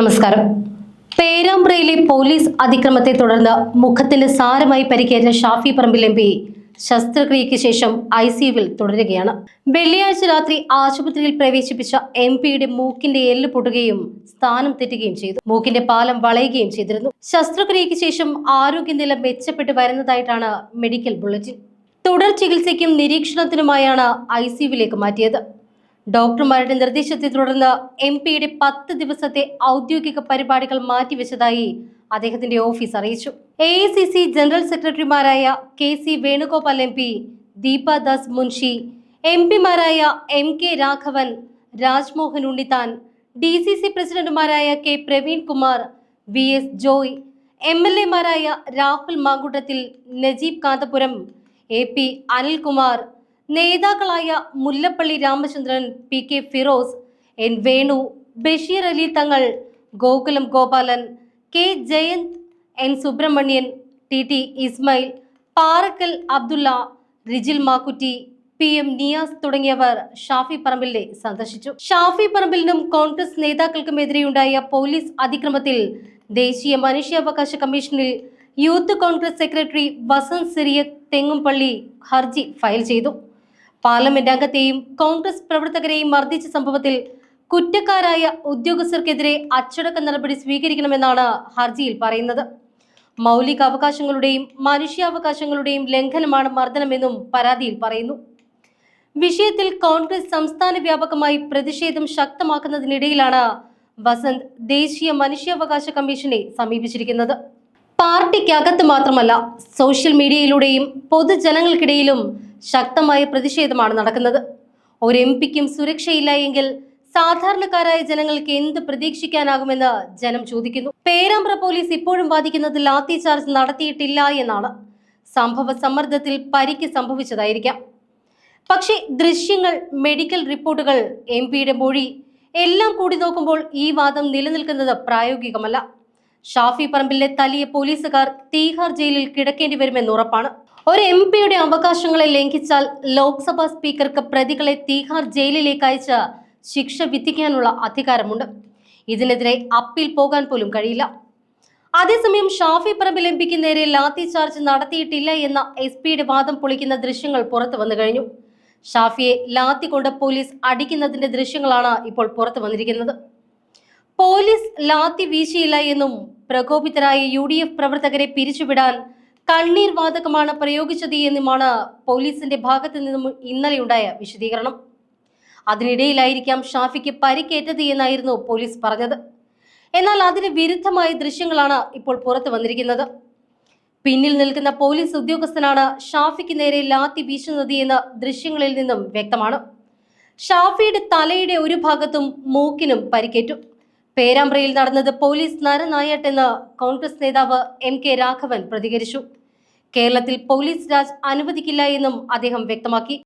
നമസ്കാരം. പേരാമ്പ്രയിലെ പോലീസ് അതിക്രമത്തെ തുടർന്ന് മുഖത്തിന് സാരമായി പരിക്കേറ്റ ഷാഫി പറമ്പിൽ എം പി ശസ്ത്രക്രിയയ്ക്ക് ശേഷം ഐ സിയുവിൽ തുടരുകയാണ്. വെള്ളിയാഴ്ച രാത്രി ആശുപത്രിയിൽ പ്രവേശിപ്പിച്ച എം പിയുടെ മൂക്കിന്റെ എല്ല് പൊട്ടുകയും സ്ഥാനം തെറ്റുകയും ചെയ്തു. മൂക്കിന്റെ പാലം വളയുകയും ചെയ്തിരുന്നു. ശസ്ത്രക്രിയയ്ക്ക് ശേഷം ആരോഗ്യനില മെച്ചപ്പെട്ടു വരുന്നതായിട്ടാണ് മെഡിക്കൽ ബുള്ളറ്റിൻ. തുടർ ചികിത്സയ്ക്കും നിരീക്ഷണത്തിനുമായാണ് ഐ സിയുവിലേക്ക് മാറ്റിയത്. ഡോക്ടർമാരുടെ നിർദ്ദേശത്തെ തുടർന്ന് എം പിയുടെ പത്ത് ദിവസത്തെ ഔദ്യോഗിക പരിപാടികൾ മാറ്റിവെച്ചതായി അദ്ദേഹത്തിന്റെ ഓഫീസ് അറിയിച്ചു. A I C C general സെക്രട്ടറിമാരായ K C Venugopal M P Deepa Das Munshi M പിമാരായ M K Raghavan Rajmohan Unnithan D C C പ്രസിഡന്റുമാരായ K Praveen Kumar V S Joy M L എമാരായ Rahul Mamkootathil Najeeb Kanthapuram A P Anilkumar നേതാക്കളായ Mullappally Ramachandran P K Firoz N Venu Basheer Ali Thangal Gokulam Gopalan K Jayanth N Subramanian T T Ismail Parakkal Abdulla Rijil Makkutty P M Niyas തുടങ്ങിയവർ ഷാഫി പറമ്പിലിനെ സന്ദർശിച്ചു. ഷാഫി പറമ്പിലിനും കോൺഗ്രസ് നേതാക്കൾക്കുമെതിരെയുണ്ടായ police അതിക്രമത്തിൽ ദേശീയ മനുഷ്യാവകാശ കമ്മീഷനിൽ യൂത്ത് കോൺഗ്രസ് സെക്രട്ടറി വസന്ത് സിറിയ തെങ്ങുംപള്ളി ഹർജി ഫയൽ ചെയ്തു. പാർലമെന്റ് അംഗത്തെയും കോൺഗ്രസ് പ്രവർത്തകരെയും മർദ്ദിച്ച സംഭവത്തിൽ കുറ്റക്കാരായ ഉദ്യോഗസ്ഥർക്കെതിരെ അച്ചടക്ക നടപടി സ്വീകരിക്കണമെന്നാണ് ഹർജിയിൽ പറയുന്നത്. മൗലിക അവകാശങ്ങളുടെയും മനുഷ്യാവകാശങ്ങളുടെയും ലംഘനമാണ് മർദ്ദനമെന്നും പരാതിയിൽ പറയുന്നു. വിഷയത്തിൽ കോൺഗ്രസ് സംസ്ഥാന വ്യാപകമായി പ്രതിഷേധം ശക്തമാക്കുന്നതിനിടയിലാണ് വസന്ത് ദേശീയ മനുഷ്യാവകാശ കമ്മീഷനെ സമീപിച്ചിരിക്കുന്നത്. പാർട്ടിക്കകത്ത് മാത്രമല്ല സോഷ്യൽ മീഡിയയിലൂടെയും പൊതുജനങ്ങൾക്കിടയിലും ശക്തമായ പ്രതിഷേധമാണ് നടക്കുന്നത്. ഒരു എം പിക്കും സുരക്ഷയില്ല എങ്കിൽ സാധാരണക്കാരായ ജനങ്ങൾക്ക് എന്ത് പ്രതീക്ഷിക്കാനാകുമെന്ന് ജനം ചോദിക്കുന്നു. പേരാമ്പ്ര പോലീസ് ഇപ്പോഴും വാദിക്കുന്നത് ലാത്തി ചാർജ് നടത്തിയിട്ടില്ല എന്നാണ് സംഭവ സമ്മർദ്ദത്തിൽ പരിക്ക് സംഭവിച്ചതായിരിക്കാം. പക്ഷേ ദൃശ്യങ്ങൾ മെഡിക്കൽ റിപ്പോർട്ടുകൾ എം പിയുടെ മൊഴി എല്ലാം കൂടി നോക്കുമ്പോൾ ഈ വാദം നിലനിൽക്കുന്നത് പ്രായോഗികമല്ല. ഷാഫി പറമ്പിലെ തലിയ പോലീസുകാർ തീഹാർ ജയിലിൽ കിടക്കേണ്ടി വരുമെന്ന് ഉറപ്പാണ്. ഒരു എം പിയുടെ അവകാശങ്ങളെ ലംഘിച്ചാൽ ലോക്സഭാ സ്പീക്കർക്ക് പ്രതികളെ തീഹാർ ജയിലിലേക്ക് അയച്ച് ശിക്ഷ വിധിക്കാനുള്ള അധികാരമുണ്ട്. ഇതിനെതിരെ അപ്പീൽ പോകാൻ പോലും കഴിയില്ല. അതേസമയം ഷാഫി പറമ്പിൽ എം പിക്ക് നേരെ ലാത്തി ചാർജ് നടത്തിയിട്ടില്ല എന്ന എസ് പിയുടെ വാദം പൊളിക്കുന്ന ദൃശ്യങ്ങൾ പുറത്തു വന്നു കഴിഞ്ഞു. ഷാഫിയെ ലാത്തി കൊണ്ട് പോലീസ് അടിക്കുന്നതിന്റെ ദൃശ്യങ്ങളാണ് ഇപ്പോൾ പുറത്തു വന്നിരിക്കുന്നത്. പോലീസ് ലാത്തി വീശിയില്ല എന്നും പ്രകോപിതരായ യു ഡി എഫ് പ്രവർത്തകരെ പിരിച്ചുവിടാൻ കണ്ണീർ വാതകമാണ് പ്രയോഗിച്ചത് എന്നുമാണ് പോലീസിന്റെ ഭാഗത്ത് നിന്നും ഇന്നലെ ഉണ്ടായ വിശദീകരണം. അതിനിടയിലായിരിക്കാം ഷാഫിക്ക് പരിക്കേറ്റത് എന്നായിരുന്നു പോലീസ് പറഞ്ഞത്. എന്നാൽ അതിന് വിരുദ്ധമായ ദൃശ്യങ്ങളാണ് ഇപ്പോൾ പുറത്തു വന്നിരിക്കുന്നത്. പിന്നിൽ നിൽക്കുന്ന പോലീസ് ഉദ്യോഗസ്ഥനാണ് ഷാഫിക്ക് നേരെ ലാത്തി വീശുന്നത് എന്ന് ദൃശ്യങ്ങളിൽ നിന്നും വ്യക്തമാണ്. ഷാഫിയുടെ തലയുടെ ഒരു ഭാഗത്തും മൂക്കിനും പരിക്കേറ്റു. പേരാമ്പ്രയിൽ നടന്നത് പോലീസ് നരനായട്ടെന്ന് കോൺഗ്രസ് നേതാവ് എം കെ രാഘവൻ പ്രതികരിച്ചു. കേരളത്തിൽ പോലീസ് രാജ് അനുവദിക്കില്ല എന്നും അദ്ദേഹം വ്യക്തമാക്കി.